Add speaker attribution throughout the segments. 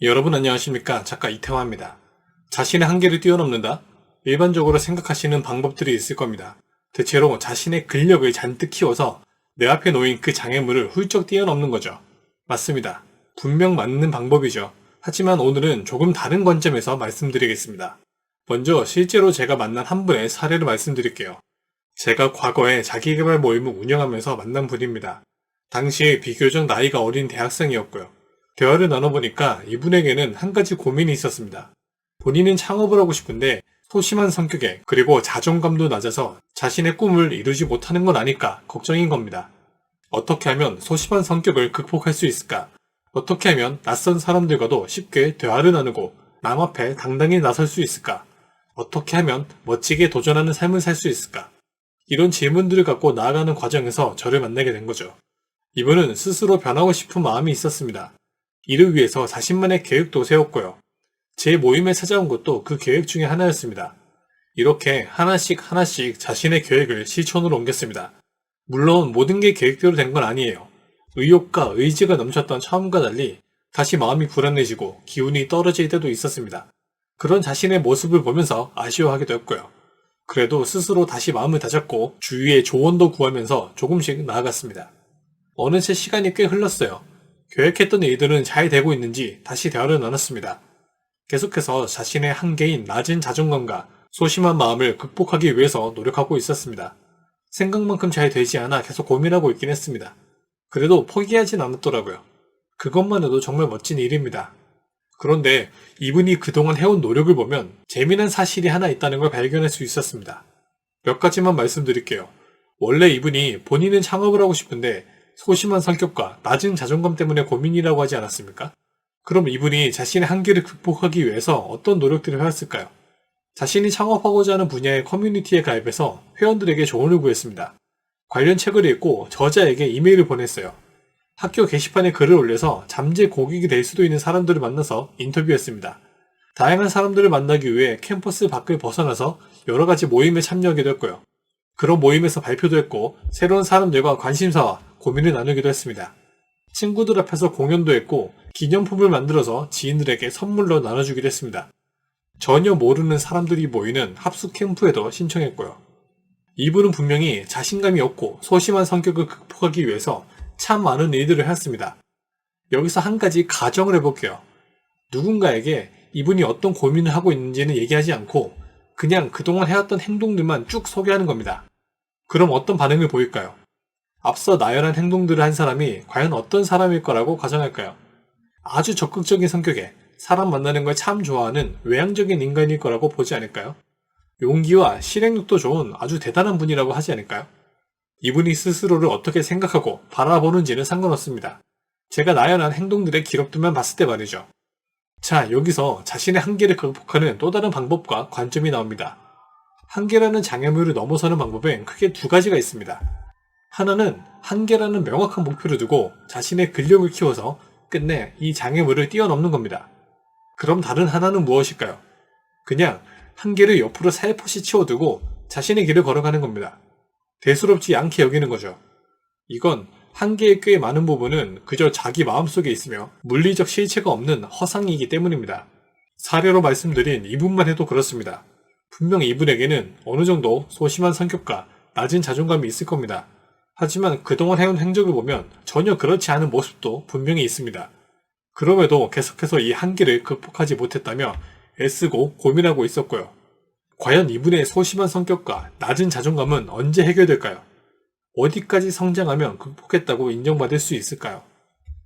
Speaker 1: 여러분 안녕하십니까 작가 이태화입니다. 자신의 한계를 뛰어넘는다? 일반적으로 생각하시는 방법들이 있을 겁니다. 대체로 자신의 근력을 잔뜩 키워서 내 앞에 놓인 그 장애물을 훌쩍 뛰어넘는 거죠. 맞습니다. 분명 맞는 방법이죠. 하지만 오늘은 조금 다른 관점에서 말씀드리겠습니다. 먼저 실제로 제가 만난 한 분의 사례를 말씀드릴게요. 제가 과거에 자기개발 모임을 운영하면서 만난 분입니다. 당시에 비교적 나이가 어린 대학생이었고요. 대화를 나눠보니까 이분에게는 한 가지 고민이 있었습니다. 본인은 창업을 하고 싶은데 소심한 성격에 그리고 자존감도 낮아서 자신의 꿈을 이루지 못하는 건 아닐까 걱정인 겁니다. 어떻게 하면 소심한 성격을 극복할 수 있을까? 어떻게 하면 낯선 사람들과도 쉽게 대화를 나누고 남 앞에 당당히 나설 수 있을까? 어떻게 하면 멋지게 도전하는 삶을 살 수 있을까? 이런 질문들을 갖고 나아가는 과정에서 저를 만나게 된 거죠. 이분은 스스로 변하고 싶은 마음이 있었습니다. 이를 위해서 자신만의 계획도 세웠고요. 제 모임에 찾아온 것도 그 계획 중에 하나였습니다. 이렇게 하나씩 하나씩 자신의 계획을 실천으로 옮겼습니다. 물론 모든 게 계획대로 된 건 아니에요. 의욕과 의지가 넘쳤던 처음과 달리 다시 마음이 불안해지고 기운이 떨어질 때도 있었습니다. 그런 자신의 모습을 보면서 아쉬워하기도 했고요. 그래도 스스로 다시 마음을 다잡고 주위의 조언도 구하면서 조금씩 나아갔습니다. 어느새 시간이 꽤 흘렀어요. 계획했던 일들은 잘 되고 있는지 다시 대화를 나눴습니다. 계속해서 자신의 한계인 낮은 자존감과 소심한 마음을 극복하기 위해서 노력하고 있었습니다. 생각만큼 잘 되지 않아 계속 고민하고 있긴 했습니다. 그래도 포기하진 않았더라고요. 그것만 해도 정말 멋진 일입니다. 그런데 이분이 그동안 해온 노력을 보면 재미난 사실이 하나 있다는 걸 발견할 수 있었습니다. 몇 가지만 말씀드릴게요. 원래 이분이 본인은 창업을 하고 싶은데 소심한 성격과 낮은 자존감 때문에 고민이라고 하지 않았습니까? 그럼 이분이 자신의 한계를 극복하기 위해서 어떤 노력들을 해왔을까요? 자신이 창업하고자 하는 분야의 커뮤니티에 가입해서 회원들에게 조언을 구했습니다. 관련 책을 읽고 저자에게 이메일을 보냈어요. 학교 게시판에 글을 올려서 잠재 고객이 될 수도 있는 사람들을 만나서 인터뷰했습니다. 다양한 사람들을 만나기 위해 캠퍼스 밖을 벗어나서 여러 가지 모임에 참여하기도 했고요. 그런 모임에서 발표도 했고 새로운 사람들과 관심사와 고민을 나누기도 했습니다. 친구들 앞에서 공연도 했고 기념품을 만들어서 지인들에게 선물로 나눠주기도 했습니다. 전혀 모르는 사람들이 모이는 합숙 캠프에도 신청했고요. 이분은 분명히 자신감이 없고 소심한 성격을 극복하기 위해서 참 많은 일들을 했습니다. 여기서 한 가지 가정을 해볼게요. 누군가에게 이분이 어떤 고민을 하고 있는지는 얘기하지 않고 그냥 그동안 해왔던 행동들만 쭉 소개하는 겁니다. 그럼 어떤 반응을 보일까요? 앞서 나열한 행동들을 한 사람이 과연 어떤 사람일 거라고 가정할까요? 아주 적극적인 성격에 사람 만나는 걸 참 좋아하는 외향적인 인간일 거라고 보지 않을까요? 용기와 실행력도 좋은 아주 대단한 분이라고 하지 않을까요? 이분이 스스로를 어떻게 생각하고 바라보는지는 상관없습니다. 제가 나열한 행동들의 기록들만 봤을 때 말이죠. 자, 여기서 자신의 한계를 극복하는 또 다른 방법과 관점이 나옵니다. 한계라는 장애물을 넘어서는 방법엔 크게 두 가지가 있습니다. 하나는 한계라는 명확한 목표를 두고 자신의 근력을 키워서 끝내 이 장애물을 뛰어넘는 겁니다. 그럼 다른 하나는 무엇일까요? 그냥 한계를 옆으로 살포시 치워두고 자신의 길을 걸어가는 겁니다. 대수롭지 않게 여기는 거죠. 이건 한계의 꽤 많은 부분은 그저 자기 마음속에 있으며 물리적 실체가 없는 허상이기 때문입니다. 사례로 말씀드린 이분만 해도 그렇습니다. 분명 이분에게는 어느 정도 소심한 성격과 낮은 자존감이 있을 겁니다. 하지만 그동안 해온 행적을 보면 전혀 그렇지 않은 모습도 분명히 있습니다. 그럼에도 계속해서 이 한계를 극복하지 못했다며 애쓰고 고민하고 있었고요. 과연 이분의 소심한 성격과 낮은 자존감은 언제 해결될까요? 어디까지 성장하면 극복했다고 인정받을 수 있을까요?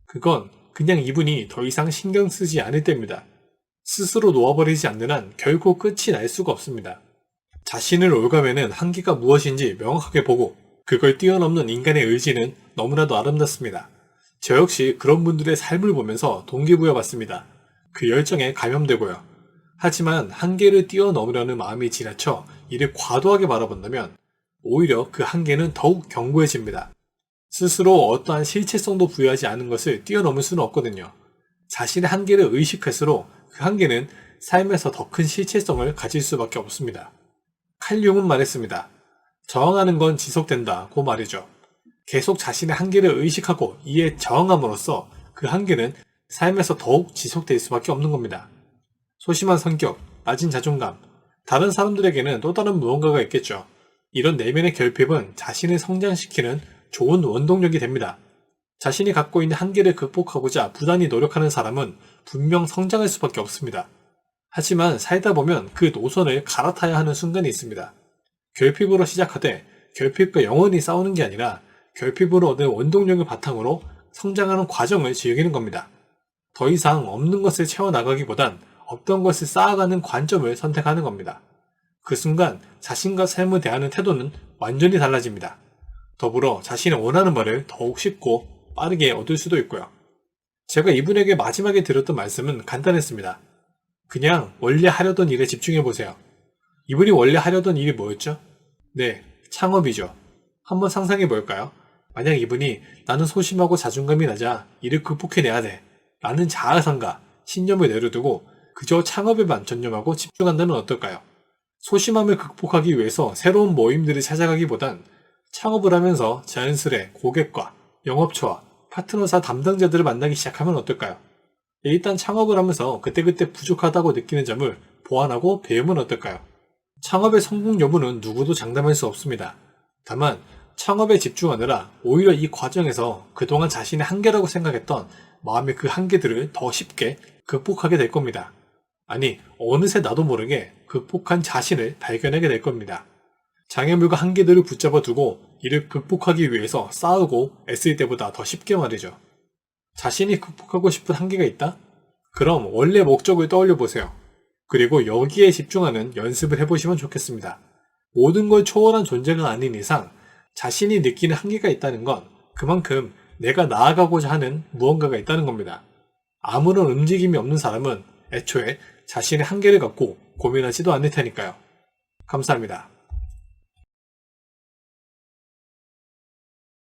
Speaker 1: 그건 그냥 이분이 더 이상 신경 쓰지 않을 때입니다. 스스로 놓아버리지 않는 한 결코 끝이 날 수가 없습니다. 자신을 올가매는 한계가 무엇인지 명확하게 보고 그걸 뛰어넘는 인간의 의지는 너무나도 아름답습니다. 저 역시 그런 분들의 삶을 보면서 동기부여받습니다. 그 열정에 감염되고요. 하지만 한계를 뛰어넘으려는 마음이 지나쳐 이를 과도하게 바라본다면 오히려 그 한계는 더욱 견고해집니다. 스스로 어떠한 실체성도 부여하지 않은 것을 뛰어넘을 수는 없거든요. 자신의 한계를 의식할수록 그 한계는 삶에서 더 큰 실체성을 가질 수밖에 없습니다. 칼융은 말했습니다. 저항하는 건 지속된다고 말이죠. 계속 자신의 한계를 의식하고 이에 저항함으로써 그 한계는 삶에서 더욱 지속될 수밖에 없는 겁니다. 소심한 성격, 낮은 자존감, 다른 사람들에게는 또 다른 무언가가 있겠죠. 이런 내면의 결핍은 자신을 성장시키는 좋은 원동력이 됩니다. 자신이 갖고 있는 한계를 극복하고자 부단히 노력하는 사람은 분명 성장할 수밖에 없습니다. 하지만 살다 보면 그 노선을 갈아타야 하는 순간이 있습니다. 결핍으로 시작하되 결핍과 영원히 싸우는 게 아니라 결핍으로 얻은 원동력을 바탕으로 성장하는 과정을 즐기는 겁니다. 더 이상 없는 것을 채워나가기보단 없던 것을 쌓아가는 관점을 선택하는 겁니다. 그 순간 자신과 삶을 대하는 태도는 완전히 달라집니다. 더불어 자신이 원하는 바를 더욱 쉽고 빠르게 얻을 수도 있고요. 제가 이분에게 마지막에 드렸던 말씀은 간단했습니다. 그냥 원래 하려던 일에 집중해 보세요. 이분이 원래 하려던 일이 뭐였죠? 네, 창업이죠. 한번 상상해 볼까요? 만약 이분이 나는 소심하고 자존감이 낮아 이를 극복해내야 돼. 라는 자아상가, 신념을 내려두고 그저 창업에만 전념하고 집중한다면 어떨까요? 소심함을 극복하기 위해서 새로운 모임들을 찾아가기보단 창업을 하면서 자연스레 고객과 영업처와 파트너사 담당자들을 만나기 시작하면 어떨까요? 일단 창업을 하면서 그때그때 부족하다고 느끼는 점을 보완하고 배우면 어떨까요? 창업의 성공 여부는 누구도 장담할 수 없습니다. 다만 창업에 집중하느라 오히려 이 과정에서 그동안 자신의 한계라고 생각했던 마음의 그 한계들을 더 쉽게 극복하게 될 겁니다. 아니, 어느새 나도 모르게 극복한 자신을 발견하게 될 겁니다. 장애물과 한계들을 붙잡아 두고 이를 극복하기 위해서 싸우고 애쓸 때보다 더 쉽게 말이죠. 자신이 극복하고 싶은 한계가 있다? 그럼 원래 목적을 떠올려 보세요. 그리고 여기에 집중하는 연습을 해보시면 좋겠습니다. 모든 걸 초월한 존재가 아닌 이상 자신이 느끼는 한계가 있다는 건 그만큼 내가 나아가고자 하는 무언가가 있다는 겁니다. 아무런 움직임이 없는 사람은 애초에 자신의 한계를 갖고 고민하지도 않을 테니까요. 감사합니다.